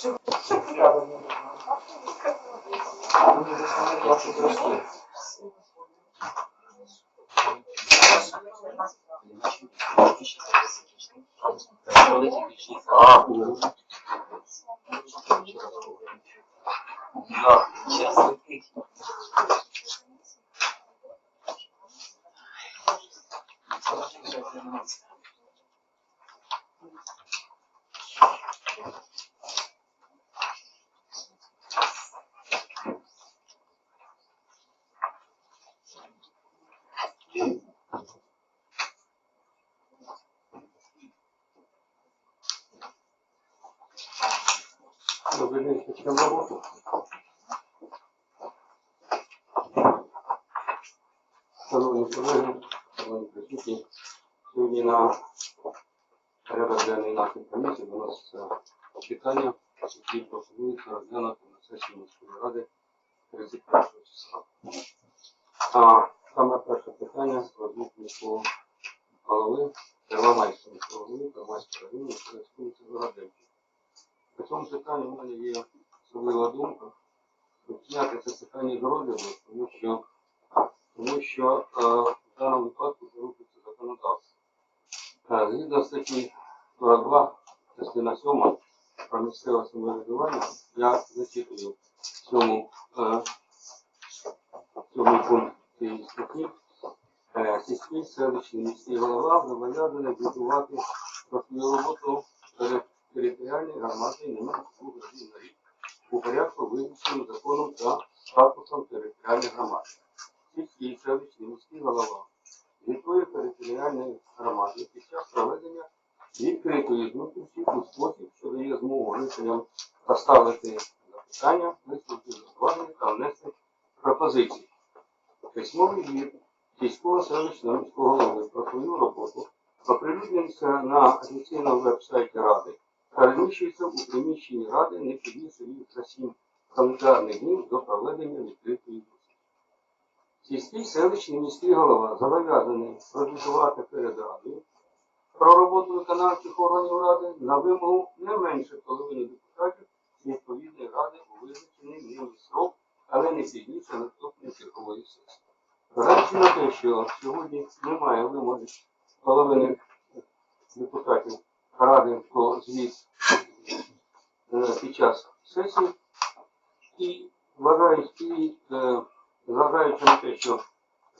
А, да, сейчас. Добрый день, начнем работу. Шановні колеги, шановні присутні, сьогодні на порядок денний нашої комісії до нас питання, які пропонуються розглянути на сесії міської ради 31 числа. А саме перше питання розвитку міського голови Первомайського міського голови Первомайського району Республіки Городенки. По цьому питанню в мене є особлива думка, щоб це питання з розгляду, тому що, тому що е, в даному випадку порушується законодавство. Згідно статті 42, частина 7 про місцеве самоврядування, я зачитую цьому, е, пункт цієї статті. Е, Сільський селищний міський голова зобов'язаний будувати про роботу перед територіальної громади не менше двох разів на рік у порядку визначеним законом та статусом територіальних громад. Сільський селищний міський голова звітує територіальної громади під час проведення відкритої зустрічі у спосіб, що дає змогу жителям поставити запитання, висловити зауваження та внести пропозиції. Письмовий звіт сільського селищного міського голови про свою роботу оприлюднюється на офіційному веб-сайті Ради та розміщується у приміщенні Ради не пізніше ніж за 7 календарних днів до проведення відкритої зустрічі. Сільський селищний міський голова зобов'язаний прозвітувати перед Радою про роботу виконавчих органів Ради на вимогу не менше половини депутатів відповідної ради у визначений ним срок, але не пізніше наступної чергової сесії. Зважаючи на те, що сьогодні немає вимоги половини депутатів ради про звіт е, під час сесії, і вважаючи, і, е, зважаючи на те, що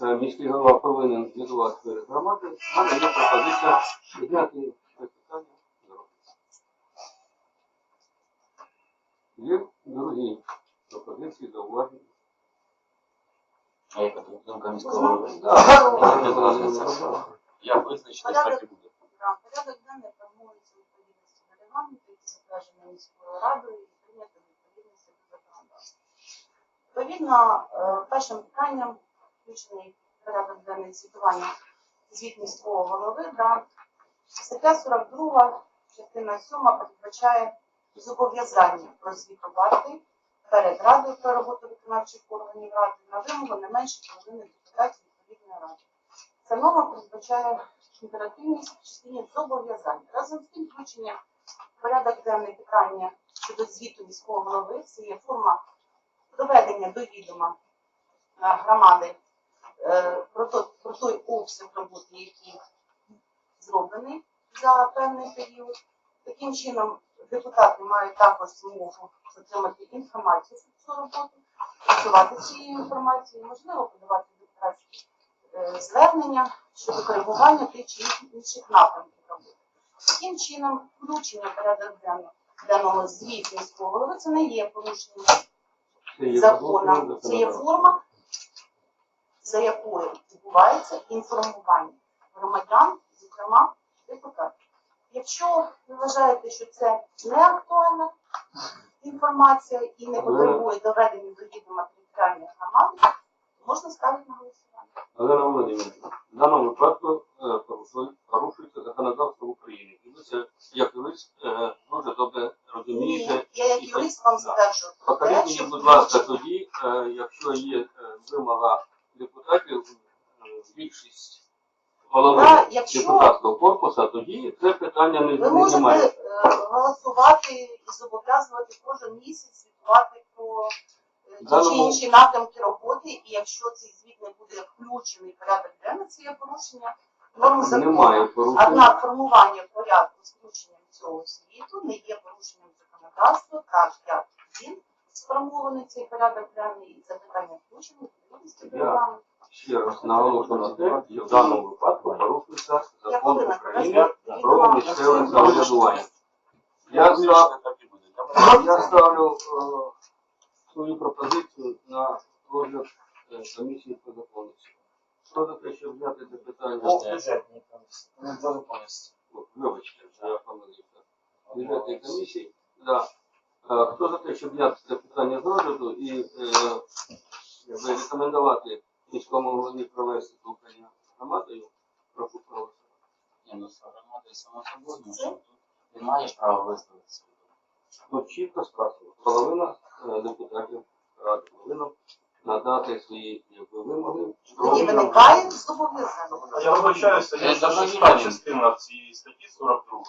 е, міський голова повинен звітувати перед громадою, в мене є пропозиція зняти це питання. Є другі пропозиції, зауваження. А яка тут думка міського голови? Я визначений, так і буде. Порядок денний формується відповідності до регламенту, який затверджений міською радою і прийнято в відповідності до законодавства. Відповідно, е, першим питанням включений порядок денний звітування звіт міського голови. Стаття 42, частина 7 передбачає зобов'язання про прозвітувати перед радою про роботу виконавчих органів ради на вимогу не менше половини депутатів відповідної ради. Ця норма передбачає імперативність в частині зобов'язань. Разом з тим включення в порядок денний питання щодо звіту міського голови це є форма доведення до відома е, громади е, про, то- про той обсяг роботи, який зроблений за певний період. Таким чином, депутати мають також змогу отримати інформацію про цю роботу, працювати цією інформацією, можливо, подавати депутатські е, звернення щодо коригування тих чи інших напрямків роботи. Таким чином, включення порядок денного звіту міського голови це не є порушенням Порушення Це є форма, за якою відбувається інформування громадян, зокрема депутатів. Якщо ви вважаєте, що це не актуальна інформація і не потребує доведення до відома територіальної громади, можна ставити на голосування. Олена Володимирівна, в даному випадку е, порушується законодавство України. І ви це, як юрист, е, дуже добре розумієте. Ні, я як юрист вам про Покажіть мені, будь ласка, тоді, е, якщо є вимога депутатів, більшість якщо- депутатського корпусу, тоді це питання не, Ви можете знімає. голосувати і зобов'язувати кожен місяць звітувати про ті чи інші напрямки роботи, і якщо цей звіт не буде включений в порядок денний, це є порушення норм закону. Немає. Однак формування порядку з включенням цього звіту не є порушенням законодавства, так як він сформований цей порядок денний і це питання включено в відповідності до Я- Ще раз наголошую на те, що в даному випадку порушується закон України про місцеве самоврядування. Я ставлю е, свою пропозицію на розгляд е, комісії по законності. Хто за те, щоб взяти це питання? Бюджетній комісії. Законності. О, Вибачте, що я помилився. Бюджетної комісії. Да. Е, Хто за те, щоб взяти це питання з розгляду і е, якби рекомендувати міському голові провести слухання з громадою, прошу проголосувати. Ні, ну з громадою само собою, тому що тут він має право висловити свою думку. Тут чітко сказано, половина депутатів ради повинна надати свої вимоги. Тоді виникає зобов'язання. Я вибачаюся, Я є ще шоста не частина цієї статті 42.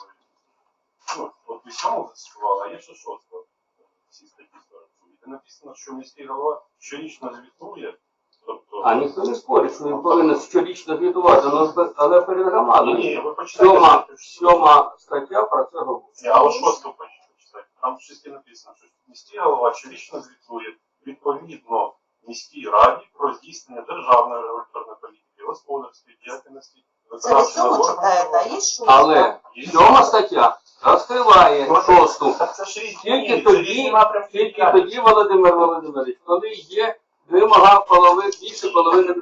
Ну, от ви сьому застосували, а є ще шоста в цій статті 42. Де написано, що міський голова щорічно звітує, тобто... А ніхто не спорить, що він повинен щорічно звітувати, але- перед громадою. ні, ви почитайте. Сьома, сьома стаття про це говорить. А от шосту почитайте. Там щось і написано, що міський голова щорічно звітує відповідно міській раді про здійснення державної регуляторної політики, господарської діяльності, Це ви виконавчого сьому органу. читаєте, а є шоста. Але сьома стаття розкриває шосту. Різні, Тільки тоді, тільки тоді, Володимир Володимирович, коли є вимога полови, більше половини.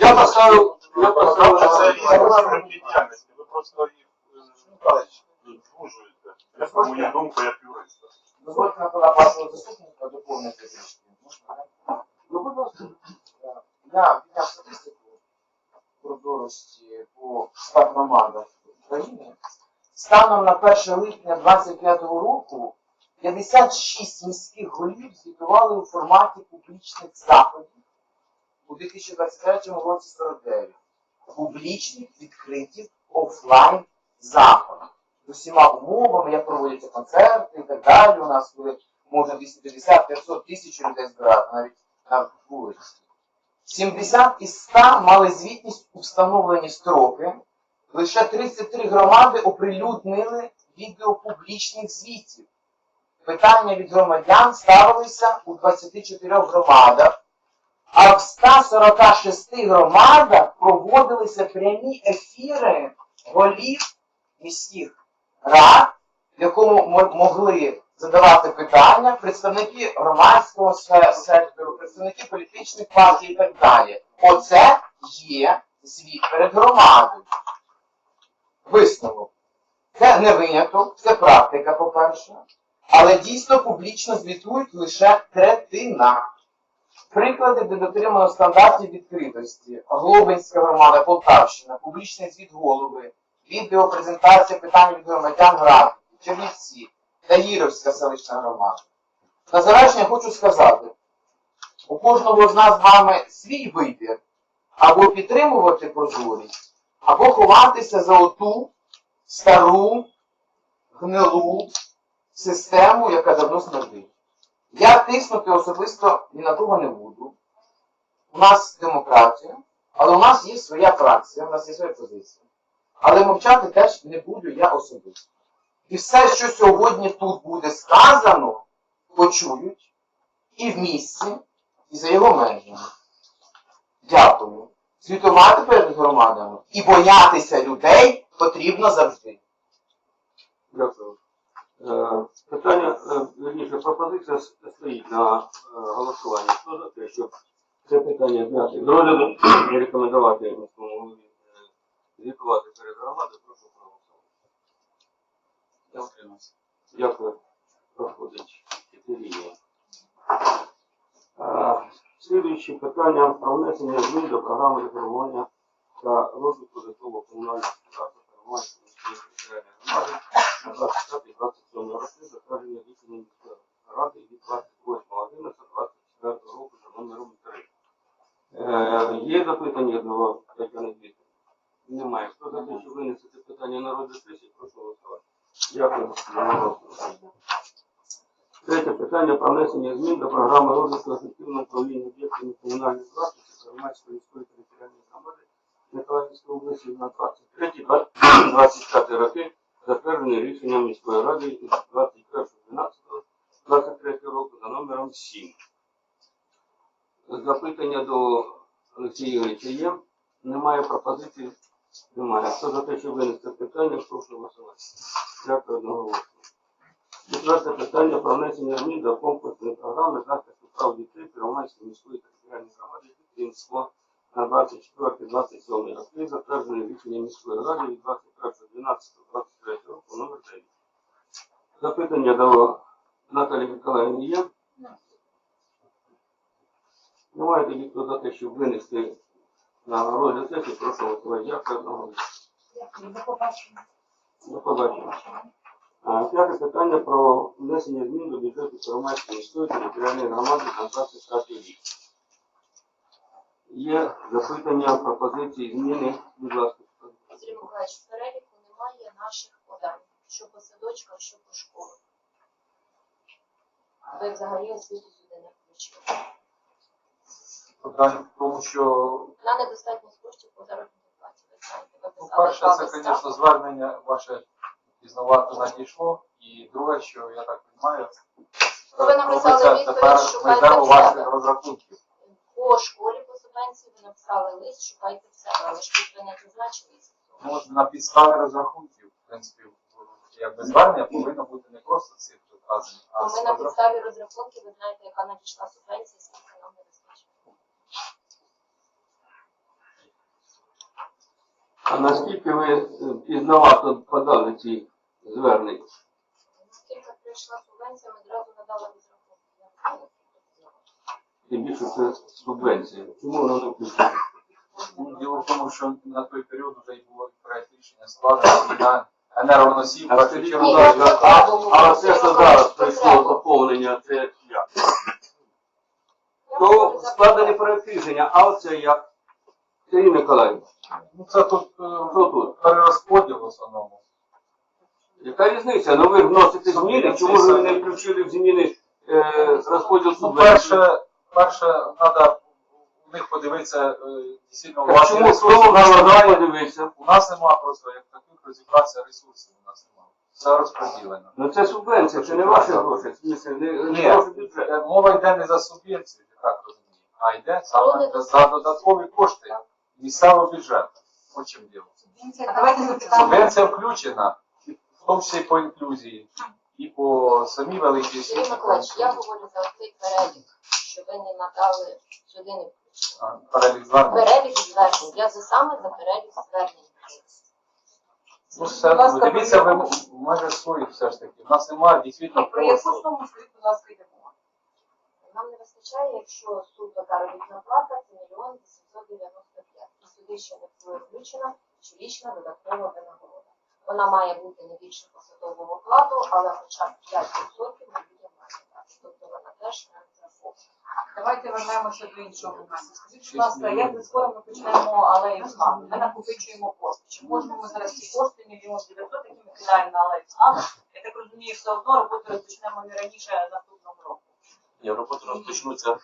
Я поставив, я поставив. Це різні діяльності. Ви просто їх е, звужуєте. Я на мою думку, як юриста. Дозвольте на вашого заступника доповнити. Можна? Ну, будь ласка. Я підняв статистику прозорості по 100 громадах України. Станом на 1 липня 2025 року 56 міських голів звітували у форматі публічних заходів. У 2023 році 49. Публічних відкритих офлайн заходів. Усіма умовами, як проводяться концерти і так далі. У нас коли можна 250-500 тисяч людей збирати навіть на вулиці. 70 із 100 мали звітність у встановлені строки. Лише 33 громади оприлюднили відео публічних звітів. Питання від громадян ставилися у 24 громадах, а в 146 громадах проводилися прямі ефіри голів міських рад, в якому мо- могли задавати питання представники громадського сектору, представники політичних партій і так далі. Оце є звіт перед громадою. Висновок. Це не виняток, це практика, по-перше. Але дійсно публічно звітують лише третина. Приклади, де дотримано стандартів відкритості. Глобинська громада, Полтавщина, публічний звіт голови, відео презентація питань від громадян графіки, Чернівці, Таїровська селищна громада. На завершення хочу сказати, у кожного з нас з вами свій вибір або підтримувати прозорість, або ховатися за оту стару, гнилу систему, яка давно смердить. Я тиснути особисто ні на кого не буду. У нас демократія, але у нас є своя фракція, у нас є своя позиція. Але мовчати теж не буду я особисто. І все, що сьогодні тут буде сказано, почують і в місці, і за його межами. Дякую. Світувати перед громадами і боятися людей потрібно завжди. Дякую. Е, Питання, е, пропозиція стоїть на е, голосування. Хто за те, щоб це питання зняти з рекомендувати голові звітувати перед громадою, прошу проголосувати. Утримався. Дякую. Проходить чотири. Е, Слідуюче питання про внесення змін до програми реформування та розвитку житлово-комунального господарства та міської територіальної громади на 25-27 роки, затвердження рішення міської ради від 28.11.24 року за номером 3. Е, Є запитання до Тетяни Дмитрівни? Немає. Хто за те, щоб винести це питання на розгляд прошу голосувати. Дякую. Третє питання про внесення змін до програми розвитку ефективного управління об'єктами комунальної власності громадської міської територіальної громади Миколаївської області на 23-25 роки, затверджений рішенням міської ради від 21.12.23 року за номером 7. Запитання до Олексія Ігоровича є. Немає пропозицій? Немає. Хто за те, щоб винести питання, прошу голосувати. Дякую одноголосно. Четверте питання про внесення змін до комплексної програми захисту прав дітей Первомайської міської територіальної громади дитинство на 24-27 роки, затверджене рішенням міської ради від 21.12.23 року номер 9. Запитання до Наталії Миколаївни є? Немає тоді хто за те, щоб винести на розгляд сесії, прошу голосувати. Дякую одного. Дякую. До побачення. До побачення. П'яте питання про внесення змін до бюджету Первомайської міської територіальної громади 25 рік. Є запитання, пропозиції, зміни, будь ласка. Сергій Миколаївич, в переліку немає наших подань, що по садочках, що по школах. Ви взагалі освіту сюди не включили. Питання в тому, що, На недостатність коштів по заробітній платі. Ну, перше, це, звісно, звернення ваше пізнавато надійшло. І друге, що я так розумію, Ну, ви написали відповідь, шукайте в ваших розрахунків. По школі по субвенції ви написали лист, шукайте в себе, але ж тут ви не зазначилися. Ну, на підставі розрахунків, в принципі, якби звернення повинно бути не просто цифри вказані, а ми на підставі розрахунків, ви знаєте, яка надійшла субвенція, скільки нам не вистачить. А наскільки ви е, пізнавато подали ці звернення? Скільки прийшла субвенція, ми одразу надали розрахунки. Тим більше це субвенція. Чому воно не включено? Ну, Діло в тому, що на той період вже й було проект рішення складено на енергоносії, в А це що зараз прийшло заповнення, це як? То себе. проект рішення, а оце як? Сергій Миколаївич, ну це тут е, що тут? перерозподіл в основному. Яка різниця? Ну ви вносите зміни, чому ж ви не включили в зміни е, розподіл Ну, перше, перше, треба у них подивитися е, дійсно Так власні чому ресурси. хто У нас на немає, у нас немає просто як таких розібратися ресурсів. У нас немає. Все розподілено. Ну це субвенція, це не ваші гроші, в смислі, не, не Ні. Е, Мова йде не за субвенцію, я так розумію, а йде саме за- за додаткові кошти місцевого бюджету. От чим діло. А давайте запитаємо. Субвенція включена, і в тому числі по інклюзії, і по самій великій Сергій освіті. Миколаївич, я говорю за цей перелік, що ви не надали сюди не. А, Перелік звернень. Перелік звернень. Я за саме за перелік звернень. Ну, все, Будь ласка, дивіться, ви майже свої все ж таки. У нас немає дійсно Про яку просто. суму, скажіть, будь ласка, йде мова? Нам не вистачає, якщо суто заробітна плата, це мільйон 895. І сюди ще не включена щорічна додаткова винагорода. Вона має бути не більше посадового окладу, але хоча б 5% ми людям маємо дати. Тобто вона теж не розрахована. Давайте вернемося до іншого моменту. Скажіть, будь ласка, як ми скоро ми почнемо алею слави? Ми накопичуємо кошти. Чи можемо ми зараз ці кошти мільйон 900, які ми кидаємо на алею слави? Я так розумію, все одно роботу розпочнемо не раніше наступного року. Ні, роботи розпочнуться.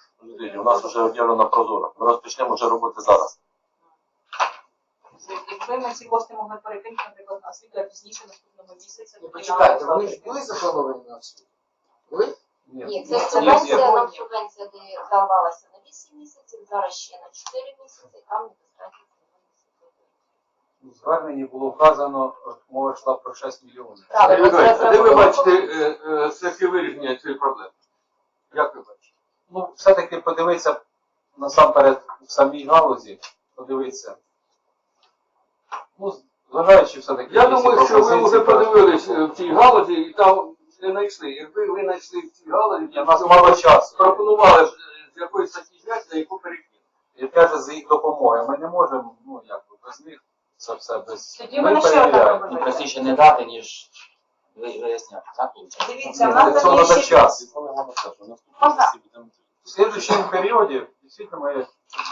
У нас вже об'явлено прозоро. Ми розпочнемо вже роботи зараз. Якби ми ці кошти могли перекинути, наприклад, на освіту, а пізніше наступного місяця, Ну, почекайте, вони ж були заплановані на всю? Були? Ні, це субвенція, нам субвенція де- давалася на 8 місяців, зараз ще на 4 місяці, там недостатньо. У зверненні було вказано, мова йшла про 6 мільйонів. Миколаївич, а де ви бачите е, е, шляхи вирішення цієї проблеми? Як ви бачите? Ну, все-таки подивитися насамперед в самій галузі, подивитися. Ну, зважаючи все-таки. Я думаю, що ви вже подивились е, в цій галузі і там не знайшли. Якби ви знайшли в цій галузі, У нас мало часу. пропонували е, з якоїсь статті зняти, на яку перекинути. І же, за їх допомогою. Ми не можемо, ну, якби, без них це все без. Тоді одна перевіряємо. Простіше не дати, ніж виясняти. Так? Дивіться, в нас там є ще час. Можна? В слідчому періоді, дійсно, ми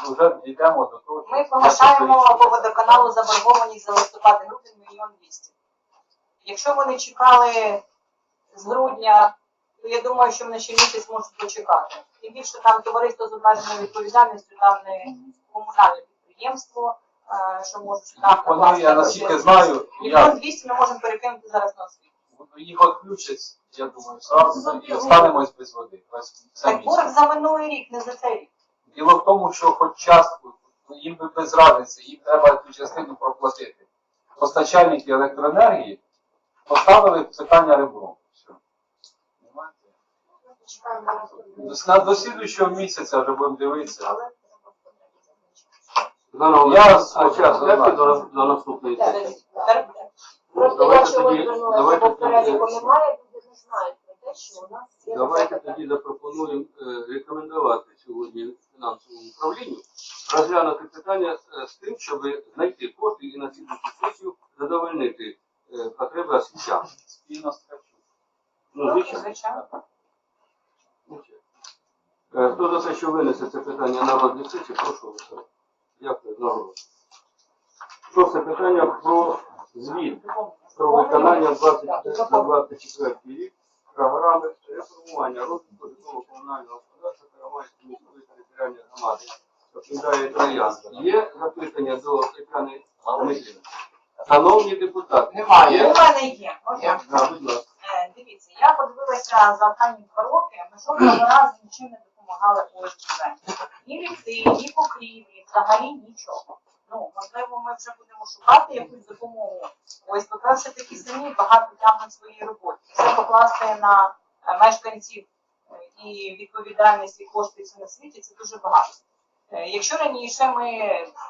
вже йдемо до того, Ми погашаємо по водоканалу заборгованість за листопад грудень мільйон двісті. Якщо вони чекали з грудня, то я думаю, що вони ще місяць можуть почекати. Тим більше там товариство з обмеженою відповідальністю, там не комунальне підприємство, е, що може там Вони, я наскільки знаю, Мільйон двісті ми можемо перекинути зараз на освіту. їх відключать, я думаю, зразу і останемось без води. Весь Так борг за минулий рік, не за цей рік. Діло в тому, що хоч частку, їм би без разниці, їм треба цю частину проплатити. Постачальники електроенергії поставили питання ребром. До, слідуючого місяця вже будемо дивитися. Але треба Заново, Я до, наступної Просто Давайте я чого тоді- звернулася, давайте бо переліку тоді- немає, люди не знають що Давайте тоді запропонуємо е, рекомендувати сьогодні фінансовому управлінню розглянути питання е, з тим, щоб знайти кошти і на слідчу сесію задовольнити е, потреби освітян. Спільно з Ну, звичайно. Хто за те, що винесе це питання на розгляд сесії, прошу голосувати. Дякую за голос. Шосте питання про звіт про виконання 2024 рік програми реформування розвитку житлово-комунального господарства Карамайської міської територіальної громади. Доповідає Троян. Є запитання до Тетяни Дмитрівни? Шановні депутати, Немає. У мене є. Можна? Да, будь ласка. Е, Дивіться, я подивилася за останні два роки, ми жодного разу нічим не допомагали ОСБ. Ні ліфти, ні покрівлі, взагалі нічого. Ну, можливо, ми вже будемо шукати якусь допомогу. Ось ОСББ все таки самі багато тягнуть своїй роботі. Це покласти на е, мешканців е, і відповідальність і кошти на світі це дуже багато. Е, Якщо раніше ми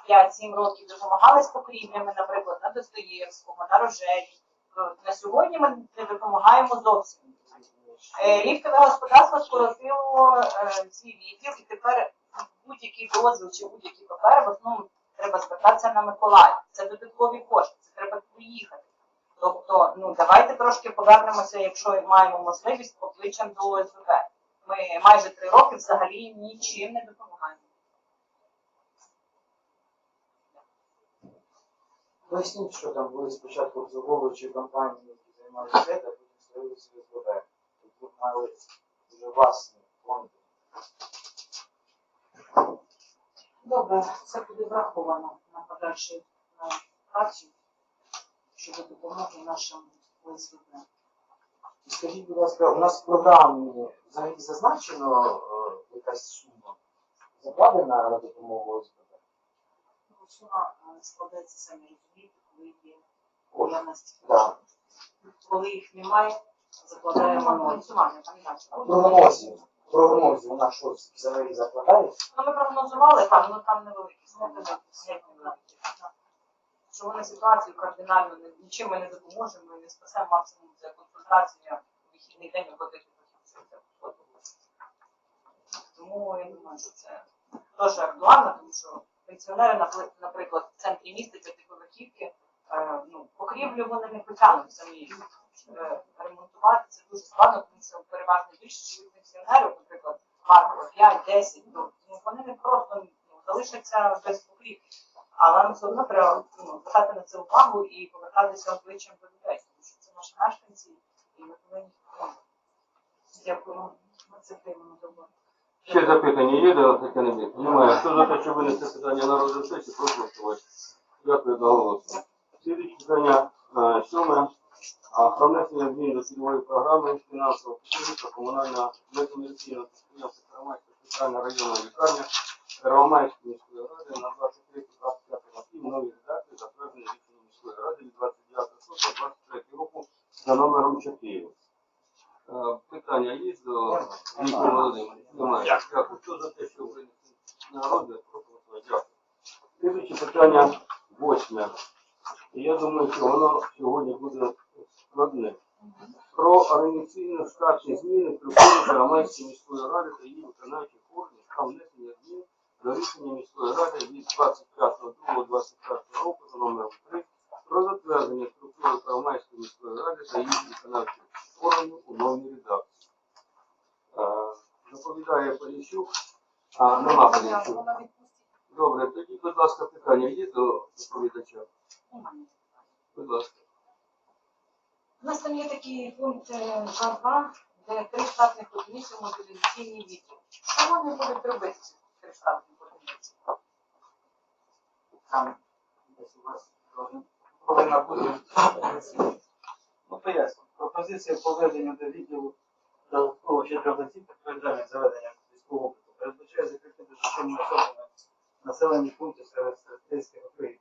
5-7 років допомагали з покрівлями, наприклад, на Достоєвського, на Рожеві, на сьогодні ми не допомагаємо зовсім. Ліфтове господарство скоротило свій відділ, і тепер будь-який дозвіл чи будь-які папери в основному треба звертатися на Миколаїв. Це додаткові кошти, це треба приїхати. Тобто, ну давайте трошки повернемося, якщо маємо можливість, обличчям до ОСББ. Ми майже три роки взагалі нічим не допомагаємо. Поясніть, що там були спочатку обслуговуючі компанії, які займалися а потім створили свої СББ. Тут мали вже власні фонди. Добре, це буде враховано на подальшу е, працю щодо допомоги нашим ОСББ. Скажіть, будь ласка, у нас в програмі взагалі зазначено е, якась сума закладена на допомогу ОСББ? Ну, Сума е, складається самі розумієте, коли є наявності. Так. Коли їх немає, закладаємо фінансування. там інакше. В прогнозі, вона що взагалі закладає? Ну, ми прогнозували там, ну там невеликі суми, геть невеликі. Що вони ситуацію кардинально не- нічим ми не допоможемо і не спасемо максимум це консультація в вихідний день або декілька фіксів. Тому я думаю, що це теж актуально, тому що пенсіонери, наприклад, в центрі міста п'ятиповерхівки, е, ну, покрівлю вони не потягнуть самі е, ремонтувати. Це дуже складно, тому що переважно більше живуть пенсіонерів, наприклад, Маркова 5-10, ну, ну, вони не просто ну, залишаться без покрівлі. Але нам все одно треба ну, звертати на це увагу і повертатися обличчям до людей, тому що це наші мешканці, і ми повинні ну, дякуємо. Ми це приймемо до. Ще запитання є до Тетяни Дмитрівни? Немає. Хто за те, що винесе питання на розгляд сесії, прошу голосувати. Дякую за голос. Слідуюче питання е, сьоме. А про внесення змін до цільової програми фінансового підтримки комунального некомерційного підприємства Первомайська центральна районна лікарня Первомайської міської ради на 23-25 років нові редакції затверджені рішенням міської ради від 29.23 року за номером 4. Е, Питання є до Віктора Володимира? Дякую. Хто за те, що винесли на розгляд. Дякую. Слідуюче питання восьме. І я думаю, що воно сьогодні буде складне. Про організаційно штатні зміни структури Карамайської міської ради та її виконавчих органів та внесення змін до рішення міської ради від 25.02.25 року за номером 3 про затвердження структури Карамайської міської ради та її виконавчих органів у новій редакції. Е, Доповідає Поліщук, а нема Поліщук. Добре, тоді, будь ласка, питання є до доповідача? Будь ласка. У нас там є такий пункт е, 2.2, де три штатних одиниці мобілізаційні відділ. Що вони будуть робити, ці три штатних одиниці? там десь у вас повинна бути. Ну, поясню. Пропозиція по введенню до відділу додатково чотирьох осіб відповідальних за ведення військового обліку передбачає закрити додатковими особами населені пункти серед сельських округів.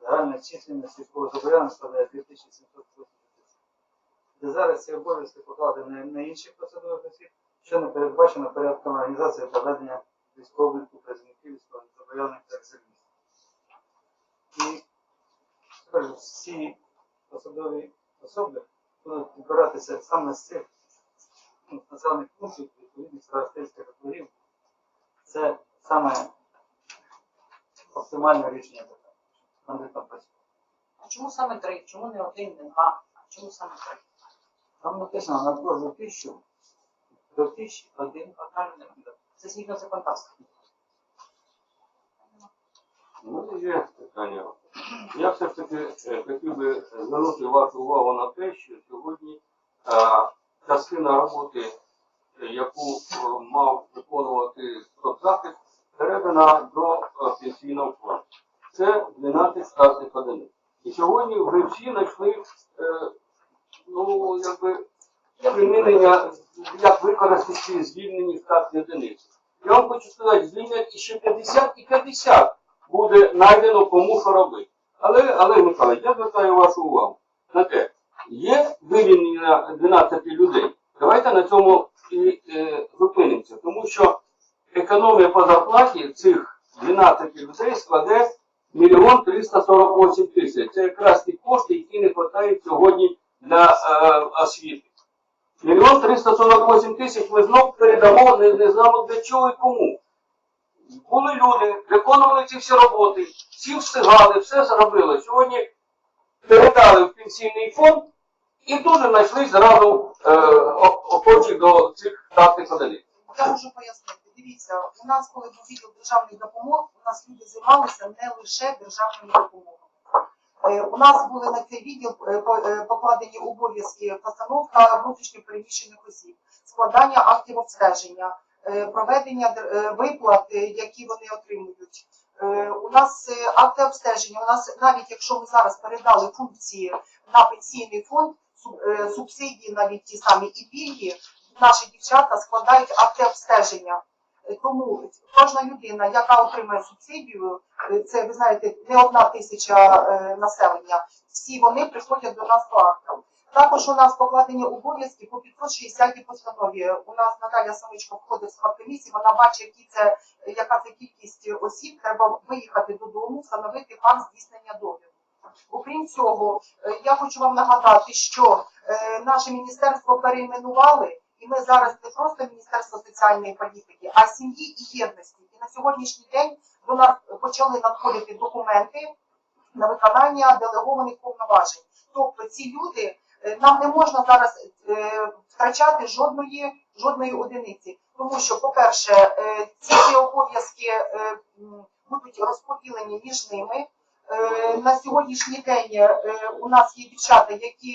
Загальна численність військовозобов'язаних складає 2780. Де зараз ці обов'язки покладені на інших посадових осіб, що не передбачено порядком організації та ведення військового обліку працівників військовозобов'язаних та резервістів. І скажу, всі посадові особи будуть відбиратися саме з цих ну, населених пунктів відповідних старостинських округів. Це саме оптимальне рішення питання. А чому саме три? Чому не один, не два? А чому саме три? Там написано на кожну тисячу до тисячі один Одна людина. Це згідно законодавства. Ну, є питання. Я все ж таки е, хотів би звернути вашу увагу на те, що сьогодні е, частина роботи, е, яку мав виконувати соцзахист, передана до пенсійного фонду. Це 12 штатних одиниць. І сьогодні вже всі знайшли ну, якби, примінення, як використати ці звільнені штатні одиниці. Я вам хочу сказати, звільнять іще 50 і 50 буде знайдено кому що робити. Але, але Михайло, я звертаю вашу увагу на те, є вивільнення 12 людей. Давайте на цьому і е, зупинимося, тому що економія по зарплаті цих 12 людей складе мільйон 348 тисяч. Це якраз ті кошти, які не вистачають сьогодні для е, освіти. Мільйон 348 тисяч ми знов передамо, не, не знаємо для чого і кому. Були люди, виконували ці всі роботи, всі встигали, все зробили. Сьогодні передали в пенсійний фонд і дуже знайшли зразу е, охочі до цих штатних одиниць. Я можу пояснити. Дивіться, у нас, коли був відділ державних допомог, у нас люди займалися не лише державними допомогами. Е, У нас були на цей відділ е, е, покладені обов'язки постановка внутрішньо переміщених осіб, складання актів обстеження, проведення виплат, які вони отримують. У нас акти обстеження. У нас навіть якщо ми зараз передали функції на пенсійний фонд, субсидії навіть ті самі і пільги, наші дівчата складають акти обстеження. Е, Тому кожна людина, яка отримує субсидію, е, це ви знаєте, не одна тисяча е, населення, всі вони приходять до нас по актам. Також у нас покладені обов'язки по 560 постанові. У нас Наталя Самичко входить в склад комісії, вона бачить, які це, яка це кількість осіб, треба виїхати додому, встановити факт здійснення догляду. Окрім цього, я хочу вам нагадати, що наше міністерство перейменували, і ми зараз не просто Міністерство соціальної політики, а сім'ї і єдності. І на сьогоднішній день до нас почали надходити документи на виконання делегованих повноважень. Тобто ці люди е, нам не можна зараз е, втрачати жодної жодної одиниці, тому що, по-перше, е, ці обов'язки будуть розподілені між ними. На сьогоднішній день у нас є дівчата, які